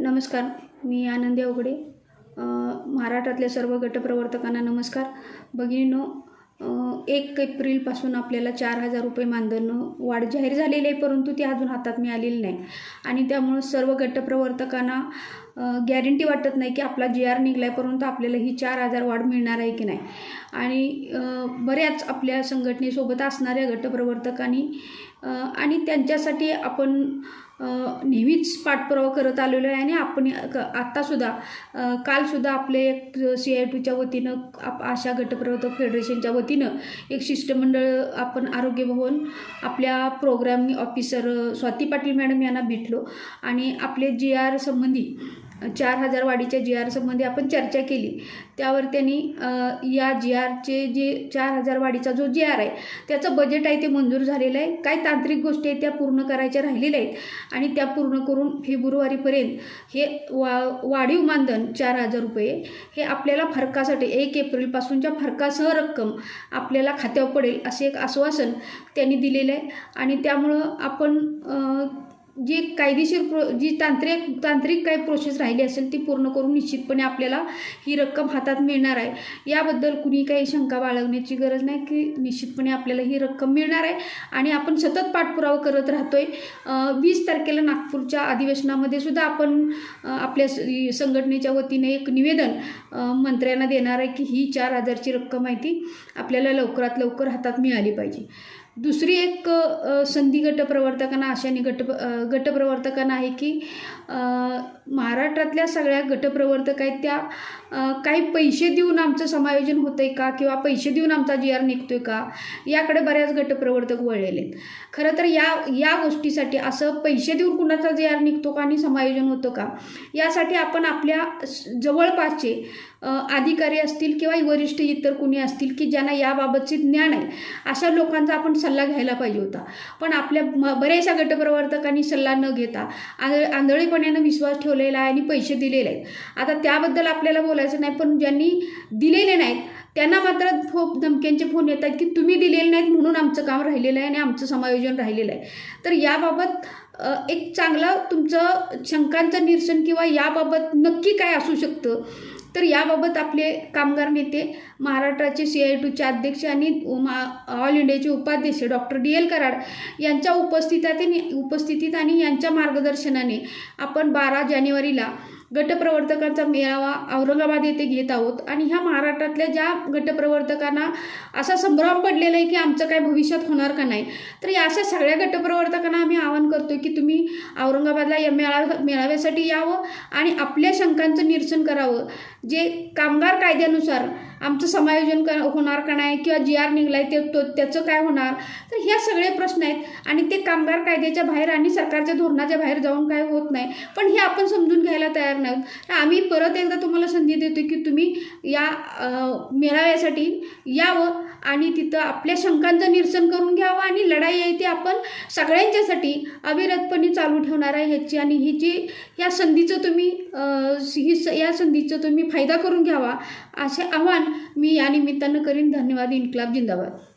नमस्कार मी आनंदी अवघडे महाराष्ट्रातल्या सर्व गटप्रवर्तकांना नमस्कार. भगिनीनो एक एप्रिलपासून आपल्याला चार हजार रुपये मानधन वाढ जाहीर झालेली आहे परंतु ती अजून हातात मिळालेली नाही. आणि त्यामुळं सर्व गटप्रवर्तकांना गॅरंटी वाटत नाही की आपला जी आर निघला आहे परंतु आपल्याला ही चार हजार वाढ मिळणार आहे की नाही. आणि बऱ्याच आपल्या संघटनेसोबत असणाऱ्या गटप्रवर्तकांनी आणि त्यांच्यासाठी आपण नेहमीच पाठपुरावा करत आलेलो आहे. आणि आपण क- आत्तासुद्धा कालसुद्धा आपले एक सी आय टूच्या वतीनं आप आशा गटप्रवर्तक फेडरेशनच्या वतीनं एक शिष्टमंडळ आपण आरोग्य भवन आपल्या program officer Swati Patil madam यांना भेटलो. आणि आपले जी आर संबंधी चार हजार वाढीच्या जी आर संबंधी आपण चर्चा केली. त्यावर त्यांनी या जी आरचे जे चार हजार वाढीचा जो जी आर आहे त्याचं बजेट आहे ते मंजूर झालेलं आहे. काय तांत्रिक गोष्टी आहेत त्या पूर्ण करायच्या राहिलेल्या आहेत. आणि त्या पूर्ण करून फेब्रुवारीपर्यंत हे वा वाढीव मानधन चार हजार रुपये हे आपल्याला फरकासाठी एक एप्रिलपासूनच्या फरकासह रक्कम आपल्याला खात्यावर पडेल असे एक आश्वासन त्यांनी दिलेलं आहे. आणि त्यामुळं आपण जी कायदेशीर प्रो जी तांत्रिक तांत्रिक काही प्रोसेस राहिली असेल ती पूर्ण करून निश्चितपणे आपल्याला ही रक्कम हातात मिळणार आहे. याबद्दल कुणी काही शंका बाळगण्याची गरज नाही की निश्चितपणे आपल्याला ही रक्कम मिळणार आहे. आणि आपण सतत पाठपुरावा करत राहतो आहे वीस तारखेला नागपूरच्या अधिवेशनामध्ये सुद्धा आपण आपल्या संघटनेच्या वतीने एक निवेदन मंत्र्यांना देणार आहे की ही चार हजारची रक्कम आहे ती आपल्याला लवकरात लवकर हातात मिळाली पाहिजे. दुसरी एक संधी गटप्रवर्तकांना अशाने गट गटप्रवर्तकांना आहे की महाराष्ट्रातल्या सगळ्या गटप्रवर्तक आहेत त्या काही पैसे देऊन आमचं समायोजन होतं आहे का? किंवा पैसे देऊन आमचा जी आर निघतो आहे का? याकडे बऱ्याच गटप्रवर्तक वळलेले आहेत. खरं तर या या गोष्टीसाठी असं पैसे देऊन कुणाचा जी आर निघतो का आणि समायोजन होतं का? यासाठी आपण आपल्या जवळपासचे अधिकारी असतील किंवा वरिष्ठ इतर कुणी असतील की ज्यांना याबाबतचे ज्ञान आहे अशा लोकांचा आपण सल्ला घ्यायला पाहिजे होता. पण आपल्या म बऱ्याचशा गटप्रवर्तकांनी सल्ला न घेता आंधळ आंधळीपणानं विश्वास ठेवलेला आहे आणि पैसे दिलेले आहेत. आता त्याबद्दल आपल्याला बोलायचं नाही पण ज्यांनी दिलेले नाहीत त्यांना मात्र फो धमक्यांचे फोन येतात की तुम्ही दिलेले नाहीत म्हणून आमचं काम राहिलेलं आहे आणि आमचं समायोजन राहिलेलं आहे. तर याबाबत एक चांगलं तुमचं शंकांचं निरसन किंवा याबाबत नक्की काय असू शकतं? तर याबाबत आपले कामगार नेते महाराष्ट्राचे सी आय टूचे अध्यक्ष आणि मा ऑल इंडियाचे उपाध्यक्ष डॉक्टर डी एल कराड यांच्या उपस्थितीत उपस्थितीत आणि यांच्या मार्गदर्शनाने आपण बारा जानेवारीला गटप्रवर्तकांचा मेळावा औरंगाबाद येथे घेत आहोत. आणि ह्या महाराष्ट्रातल्या ज्या गटप्रवर्तकांना असा संभ्रम पडलेला आहे की आमचं काय भविष्यात होणार का नाही तर या अशा सगळ्या गटप्रवर्तकांना आम्ही आवाहन करतो की तुम्ही औरंगाबादला या मेळा मेळाव्यासाठी यावं आणि आपल्या शंकांचं निरसन करावं. जे कामगार कायद्यानुसार आमचं समायोजन क होणार का नाही? किंवा जी आर निघला आहे ते तो त्याचं काय होणार? तर ह्या सगळे प्रश्न आहेत. आणि ते कामगार कायद्याच्या बाहेर आणि सरकारच्या धोरणाच्या बाहेर जाऊन काय होत नाही. पण हे आपण समजून घ्यायला तयार नाहीत. तर आम्ही परत एकदा तुम्हाला संधी देतो की तुम्ही या मेळाव्यासाठी यावं आणि तिथं आपल्या शंकांचं निरसन करून घ्यावं आणि लढाई आहे ती आपण सगळ्यांच्यासाठी अविरतपणे चालू ठेवणार आहे ह्याची आणि ही जी या संधीचं तुम्ही ही स- या संधीचं तुम्ही फायदा करून घ्यावा असे आव्हान मी या निमित्तानं करीन धन्यवाद इन्क्लाब जिंदाबाद.